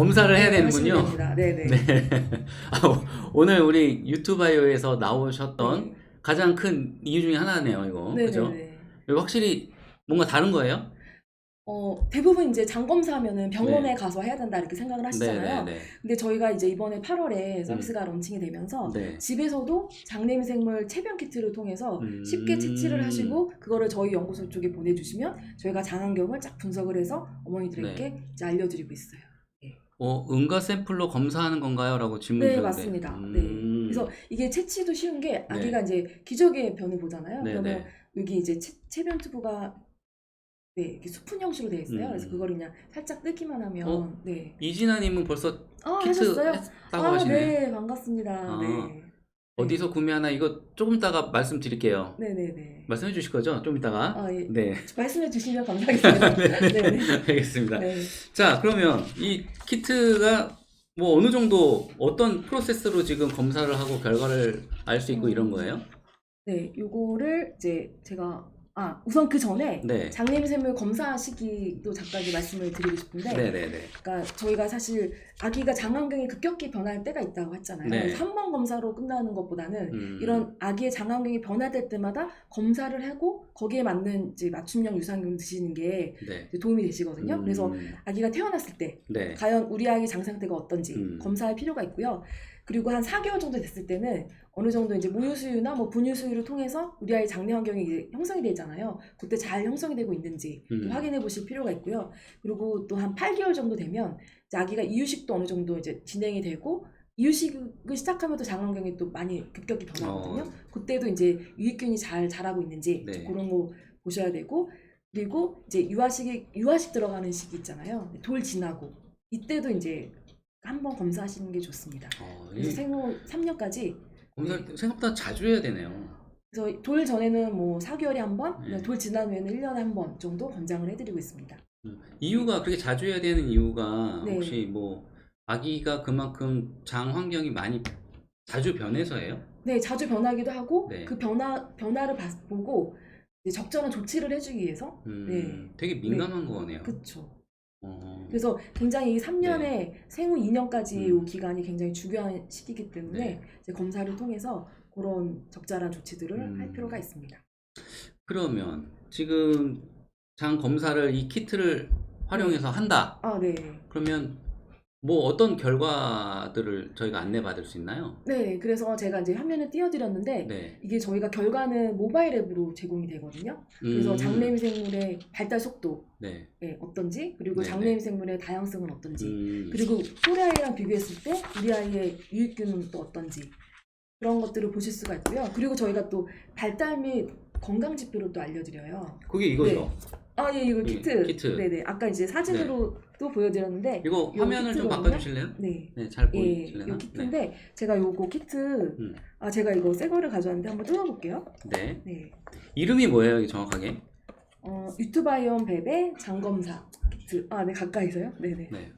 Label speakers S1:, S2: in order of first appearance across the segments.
S1: 검사를 해야
S2: 네,
S1: 되는군요.
S2: 네네.
S1: 네. 아, 오늘 우리 유튜바이오에서 나오셨던
S2: 네.
S1: 가장 큰 이유 중에 하나네요, 이거. 그죠?
S2: 네네네.
S1: 이거 확실히 뭔가 다른 거예요?
S2: 어, 대부분 이제 장 검사하면은 병원에
S1: 네.
S2: 가서 해야 된다 이렇게 생각을 하시잖아요.
S1: 네, 네,
S2: 근데 저희가 이제 이번에 8월에 서비스가 론칭이 되면서
S1: 네. 네.
S2: 집에서도 장내미생물 체변 키트를 통해서
S1: 음.
S2: 쉽게 채취를 하시고 그거를 저희 연구소 쪽에 보내주시면 저희가 장환경을 쫙 분석을 해서 어머니들에게
S1: 네.
S2: 이제 알려드리고 있어요.
S1: 어, 응가 샘플로 검사하는 건가요? 라고 질문
S2: 네
S1: 주셨는데.
S2: 맞습니다.
S1: 음.
S2: 네. 그래서 이게 채취도 쉬운 게 아기가 이제 기저귀의 변을 보잖아요.
S1: 네,
S2: 그러면
S1: 네.
S2: 여기 이제 체, 체변 튜브가 네 이렇게 수푼 형식으로 되어 있어요.
S1: 음.
S2: 그래서 그거를 그냥 살짝 뜯기만 하면
S1: 어?
S2: 네.
S1: 이진아님은 벌써
S2: 아
S1: 키트
S2: 하셨어요?
S1: 했다고
S2: 아,
S1: 하시네.
S2: 네 반갑습니다.
S1: 아.
S2: 네.
S1: 어디서 구매하나 이거 조금 이따가 말씀드릴게요.
S2: 네네네.
S1: 말씀해 주실 거죠? 좀 이따가.
S2: 아 예.
S1: 네.
S2: 말씀해 주시면 감사하겠습니다.
S1: 네.
S2: 네.
S1: 알겠습니다.
S2: 네.
S1: 자, 그러면 이 키트가 뭐 어느 정도 어떤 프로세스로 지금 검사를 하고 결과를 알 수 있고
S2: 음.
S1: 이런 거예요?
S2: 네, 요거를 이제 제가 아 우선 그 전에
S1: 네.
S2: 장내미생물 검사 시기도 잠깐 말씀을 드리고 싶은데,
S1: 네, 네, 네.
S2: 그러니까 저희가 사실 아기가 장환경이 급격히 변할 때가 있다고 했잖아요.
S1: 네.
S2: 그래서 한 번 검사로 끝나는 것보다는
S1: 음.
S2: 이런 아기의 장환경이 변화될 때마다 검사를 하고 거기에 맞는 이제 맞춤형 유산균 드시는 게
S1: 네.
S2: 도움이 되시거든요.
S1: 음.
S2: 그래서 아기가 태어났을 때
S1: 네.
S2: 과연 우리 아기 장 상태가 어떤지
S1: 음.
S2: 검사할 필요가 있고요. 그리고 한 4개월 정도 됐을 때는 어느 정도 이제 모유 수유나 뭐 분유 수유를 통해서 우리 아이 장내 환경이 이제 형성이 되잖아요. 그때 잘 형성이 되고 있는지 또
S1: 음.
S2: 확인해 보실 필요가 있고요. 그리고 또 한 8개월 정도 되면 아기가 이유식도 어느 정도 이제 진행이 되고 이유식을 시작하면 또 장 환경이 또 많이 급격히 변하거든요.
S1: 어.
S2: 그때도 이제 유익균이 잘 자라고 있는지
S1: 네.
S2: 그런 거 보셔야 되고 그리고 이제 유아식이 유아식 들어가는 시기 있잖아요. 돌 지나고 이때도 이제 한번 검사하시는 게 좋습니다.
S1: 어,
S2: 그래서
S1: 이
S2: 생후 3년까지
S1: 검사 생각보다 자주 해야 되네요.
S2: 그래서 돌 전에는 뭐 4개월에 한 번,
S1: 네.
S2: 돌 지난 후에는 1년에 한 번 정도 권장을 해드리고 있습니다.
S1: 음. 이유가 그렇게 자주 해야 되는 이유가
S2: 네.
S1: 혹시 뭐 아기가 그만큼 장 환경이 많이 자주 변해서예요?
S2: 네, 자주 변하기도 하고
S1: 네.
S2: 그 변화 변화를 봐- 보고 이제 적절한 조치를 해주기 위해서
S1: 음,
S2: 네.
S1: 되게 민감한 거네요.
S2: 그렇 죠.
S1: 어.
S2: 그래서 굉장히 이 3년에 생후 2년까지
S1: 네. 음.
S2: 이 기간이 굉장히 중요한 시기이기 때문에
S1: 네.
S2: 검사를 통해서 그런 적절한 조치들을
S1: 음.
S2: 할 필요가 있습니다.
S1: 그러면 지금 장 검사를 이 키트를 활용해서 한다.
S2: 아, 네.
S1: 그러면 뭐 어떤 결과들을 저희가 안내받을 수 있나요?
S2: 네, 그래서 제가 이제 화면에 띄워드렸는데
S1: 네.
S2: 이게 저희가 결과는 모바일 앱으로 제공이 되거든요. 그래서
S1: 음,
S2: 장내미생물의 발달 속도
S1: 네.
S2: 예, 어떤지 그리고
S1: 네네.
S2: 장내미생물의 다양성은 어떤지
S1: 음,
S2: 그리고 소리 아이랑 비교했을 때 우리 아이의 유익균은 또 어떤지 그런 것들을 보실 수가 있고요. 그리고 저희가 또 발달 및 건강 지표를 또 알려드려요.
S1: 그게 이거죠.
S2: 아, 예, 이거
S1: 이
S2: 키트.
S1: 키트.
S2: 네네. 아까 이제 사진으로 또 보여드렸는데,
S1: 이거
S2: 요
S1: 화면을 좀
S2: 키트거든요.
S1: 바꿔주실래요?
S2: 네.
S1: 네, 잘
S2: 예,
S1: 보이실래나?
S2: 이 키트인데 제가 요거 키트,
S1: 음.
S2: 아 제가 이거 새 거를 가져왔는데 한번 뜯어볼게요.
S1: 네.
S2: 네.
S1: 이름이 뭐예요, 이게 정확하게?
S2: 어, 유튜바이온 베베 장검사 키트. 아, 네, 가까이서요? 네네.
S1: 네.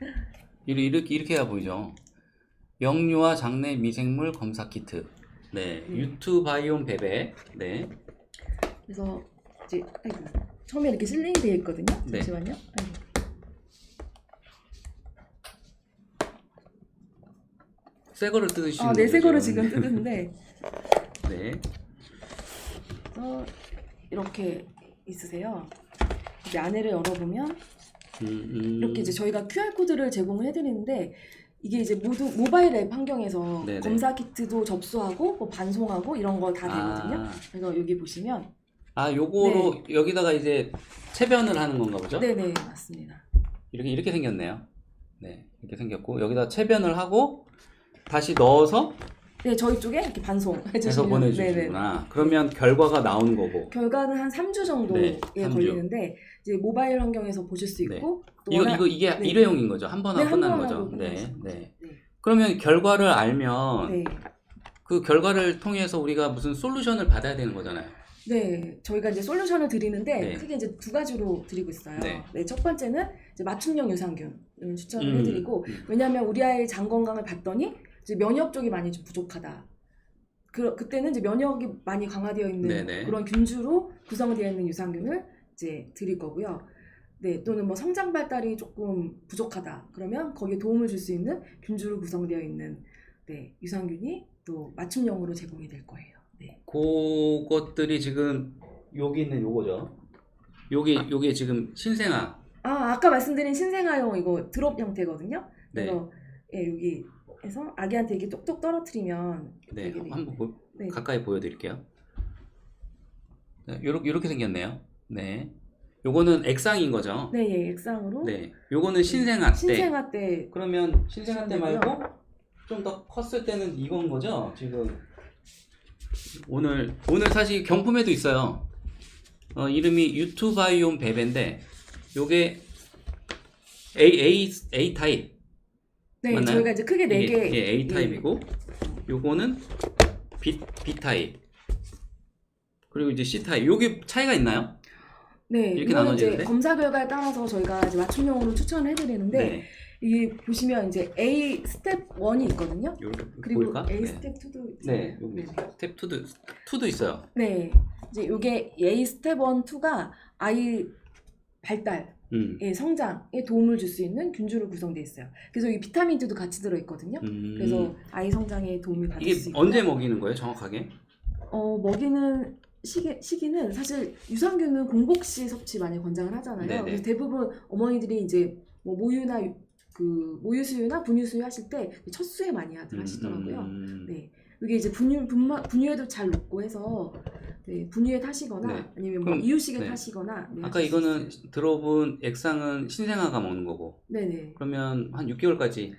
S1: 이렇게 이렇게 이렇게 해야 보이죠. 영유아 장내 미생물 검사 키트. 네.
S2: 음.
S1: 유튜바이옴 베베. 네.
S2: 그래서 이제 아이고 처음에 이렇게 실링이 되어 있거든요.
S1: 네.
S2: 잠시만요. 아이고.
S1: 새 거를 뜯으시는
S2: 아, 네, 새 거를 지금? 뜯는데
S1: 네.
S2: 그래서 이렇게 있으세요. 이제 안에를 열어보면
S1: 음, 음.
S2: 이렇게 이제 저희가 QR 코드를 제공을 해드리는데 이게 이제 모두 모바일 앱 환경에서
S1: 네네.
S2: 검사 키트도 접수하고 뭐 반송하고 이런 거 다 되거든요.
S1: 아,
S2: 그래서 여기 보시면
S1: 아, 요거로 여기다가 이제 체변을 하는 건가 보죠?
S2: 네네 맞습니다.
S1: 이렇게 이렇게 생겼네요. 네. 이렇게 생겼고 여기다 체변을 하고 다시 넣어서
S2: 네 저희 쪽에 이렇게 반송
S1: 해서 보내주시구나. 그러면 결과가 나오는 거고.
S2: 결과는 한 3주 정도에
S1: 네, 삼 주.
S2: 걸리는데 이제 모바일 환경에서 보실 수
S1: 네.
S2: 있고 또
S1: 이거
S2: 워낙-
S1: 이거 이게
S2: 네.
S1: 일회용인 거죠. 한번
S2: 네,
S1: 하고
S2: 한
S1: 끝나는
S2: 번
S1: 거죠.
S2: 하고
S1: 네,
S2: 끝나죠.
S1: 네.
S2: 네.
S1: 그러면 결과를 알면
S2: 네.
S1: 그 결과를 통해서 우리가 무슨 솔루션을 받아야 되는 거잖아요.
S2: 네, 저희가 이제 솔루션을 드리는데
S1: 네.
S2: 크게 이제 두 가지로 드리고 있어요.
S1: 네.
S2: 네, 첫 번째는 이제 맞춤형 유산균 추천을
S1: 음,
S2: 해드리고
S1: 음.
S2: 왜냐하면 우리 아이 장 건강을 봤더니 이제 면역 쪽이 많이 좀 부족하다. 그 그때는 이제 면역이 많이 강화되어 있는
S1: 네네.
S2: 그런 균주로 구성되어 있는 유산균을 이제 드릴 거고요. 네, 또는 뭐 성장 발달이 조금 부족하다. 그러면 거기에 도움을 줄 수 있는 균주로 구성되어 있는 네, 유산균이 또 맞춤형으로 제공이 될 거예요. 네.
S1: 그것들이 지금 여기 있는 요거죠. 요게 요게 지금 신생아.
S2: 아, 아까 말씀드린 신생아용 이거 드롭 형태거든요.
S1: 네.
S2: 그래서 예, 여기 에서 아기한테 이렇게 똑똑 떨어뜨리면
S1: 네.
S2: 되게
S1: 한번 보,
S2: 네.
S1: 가까이 보여드릴게요. 네, 요렇게 요렇게 생겼네요. 네. 요거는 액상인 거죠.
S2: 네, 예, 액상으로
S1: 네. 요거는 신생아 때.
S2: 신생아 때
S1: 그러면 신생아 때. 말고 좀 더 컸을 때는 이건 거죠. 지금 오늘 오늘 사실 경품에도 있어요. 어, 이름이 유투바이옴 베베인데 요게 A A A 타입
S2: 네,
S1: 맞나요?
S2: 저희가 이제 크게 네 개.
S1: 이게 예, A 타입이고 요거는 B B 타입 그리고 이제 C 타입 요게 차이가 있나요?
S2: 네,
S1: 이렇게
S2: 이거는 이제
S1: 나눠지는데?
S2: 검사 결과에 따라서 저희가 이제 맞춤형으로 추천을 해드리는데
S1: 네.
S2: 이게 보시면 이제 A 스텝 1이 있거든요.
S1: 요렇게
S2: 그리고
S1: 보일까?
S2: A
S1: 네.
S2: 스텝 2도
S1: 네. 여기 스텝 2도 2도 있어요.
S2: 네. 이제 이게 A 스텝 1, 2가 아이 발달,
S1: 음.
S2: 예, 성장에 도움을 줄 수 있는 균주로 구성되어 있어요. 그래서 이 비타민들도 같이 들어 있거든요.
S1: 음.
S2: 그래서 아이 성장에 도움을 받을
S1: 이게
S2: 수 있고
S1: 언제 먹이는 거예요, 정확하게?
S2: 어, 먹이는 시기, 시기는 사실 유산균은 공복 시 섭취 많이 권장을 하잖아요.
S1: 네네.
S2: 그래서 대부분 어머니들이 이제 뭐 모유나 유- 그 모유 수유나 분유 수유 하실 때 첫 수에 많이들 하시더라고요.
S1: 음.
S2: 네. 이게 이제 분유 분마, 분유에도 잘 녹고 해서 네, 분유에 타시거나
S1: 네.
S2: 아니면 뭐
S1: 그럼,
S2: 이유식에
S1: 네.
S2: 타시거나 네,
S1: 아까
S2: 하실 수
S1: 이거는
S2: 있어요.
S1: 들어본 액상은 신생아가 먹는 거고
S2: 네네.
S1: 그러면 한 6개월까지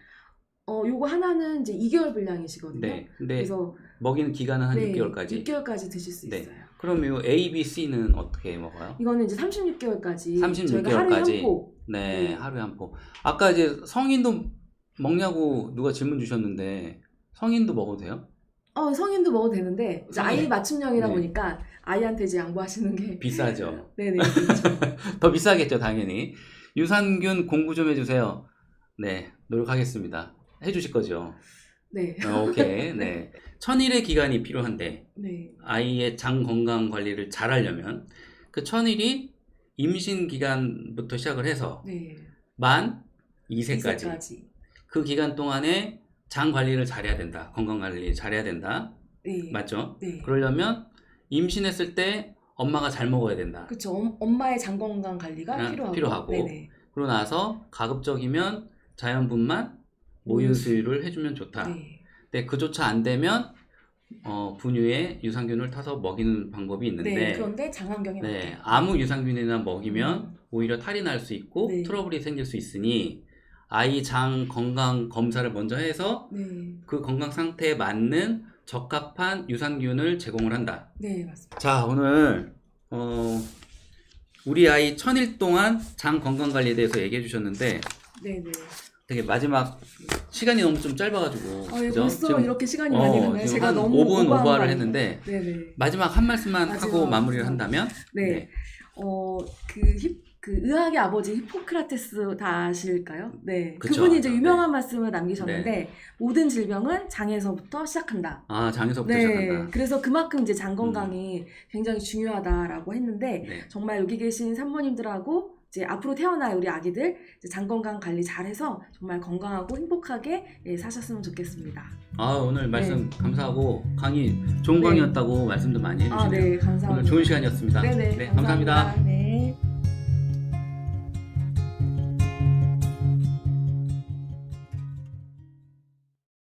S2: 어 요거 하나는 이제 2개월 분량이시거든요.
S1: 네 근데
S2: 그래서
S1: 먹이는 기간은 한
S2: 네,
S1: 6개월까지
S2: 6개월까지 드실 수
S1: 네.
S2: 있어요.
S1: 그럼 이 A, B, C는 어떻게 먹어요?
S2: 이거는 이제 36개월까지
S1: 36
S2: 저희가 하루에
S1: 개월까지.
S2: 한 포.
S1: 네,
S2: 네.
S1: 하루에 한 포. 아까 이제 성인도 먹냐고 누가 질문 주셨는데 성인도 먹어도 돼요?
S2: 어, 성인도 먹어도 되는데 이제. 아이 맞춤형이다
S1: 네.
S2: 보니까 아이한테 이제 양보하시는 게
S1: 비싸죠.
S2: 네네 그렇죠.
S1: 더 비싸겠죠, 당연히. 유산균 공부 좀 해주세요. 네, 노력하겠습니다. 해주실 거죠?
S2: 네.
S1: 어, 오케이. 네. 천일의 기간이 필요한데
S2: 네.
S1: 아이의 장 건강 관리를 잘 하려면 그 천일이 임신 기간부터 시작을 해서
S2: 네.
S1: 만 2세까지
S2: 이세까지.
S1: 그 기간 동안에 장 관리를 잘해야 된다. 건강 관리 잘해야 된다.
S2: 네.
S1: 맞죠?
S2: 네.
S1: 그러려면 임신했을 때 엄마가 잘 먹어야 된다.
S2: 그렇죠. 엄- 엄마의 장 건강 관리가
S1: 아,
S2: 필요하고.
S1: 필요하고.
S2: 네네.
S1: 그러고 나서 가급적이면 자연분만 모유 수유를 해주면 좋다.
S2: 네.
S1: 근데 그조차 안 되면 어, 분유에 유산균을 타서 먹이는 방법이 있는데
S2: 네. 그런데 장환경에
S1: 네. 아무 유산균이나 먹이면
S2: 음.
S1: 오히려 탈이 날 수 있고
S2: 네.
S1: 트러블이 생길 수 있으니 아이 장 건강 검사를 먼저 해서
S2: 네.
S1: 그 건강 상태에 맞는 적합한 유산균을 제공을 한다.
S2: 네 맞습니다.
S1: 자, 오늘 어, 우리 아이 천일 동안 장 건강 관리에 대해서 얘기해 주셨는데
S2: 네 네.
S1: 되게 마지막 시간이 너무 좀 짧아가지고
S2: 아, 예,
S1: 그죠?
S2: 벌써
S1: 지금,
S2: 이렇게 시간이
S1: 어,
S2: 많이?
S1: 지금
S2: 제가
S1: 한
S2: 너무
S1: 5분
S2: 오버한 거
S1: 오버를? 했는데
S2: 네네.
S1: 마지막 한 말씀만
S2: 마지막
S1: 하고 마무리를. 한다면
S2: 네. 어, 그, 힙, 그 의학의 아버지 히포크라테스 다 아실까요? 네.
S1: 그쵸,
S2: 그분이 이제
S1: 알죠.
S2: 유명한 말씀을 남기셨는데 모든 질병은 장에서부터 시작한다.
S1: 아 장에서부터
S2: 네.
S1: 시작한다.
S2: 그래서 그만큼 이제 장 건강이 굉장히 중요하다라고 했는데
S1: 네.
S2: 정말 여기 계신 산모님들하고 이제 앞으로 태어날 우리 아기들 장 건강 관리 잘해서 정말 건강하고 행복하게 예, 사셨으면 좋겠습니다.
S1: 아 오늘 말씀 감사하고 강의 좋은
S2: 네.
S1: 강의였다고 말씀도 많이 해주시네요.
S2: 아, 네, 감사합니다.
S1: 오늘 좋은 시간이었습니다.
S2: 네네,
S1: 감사합니다.
S2: 네.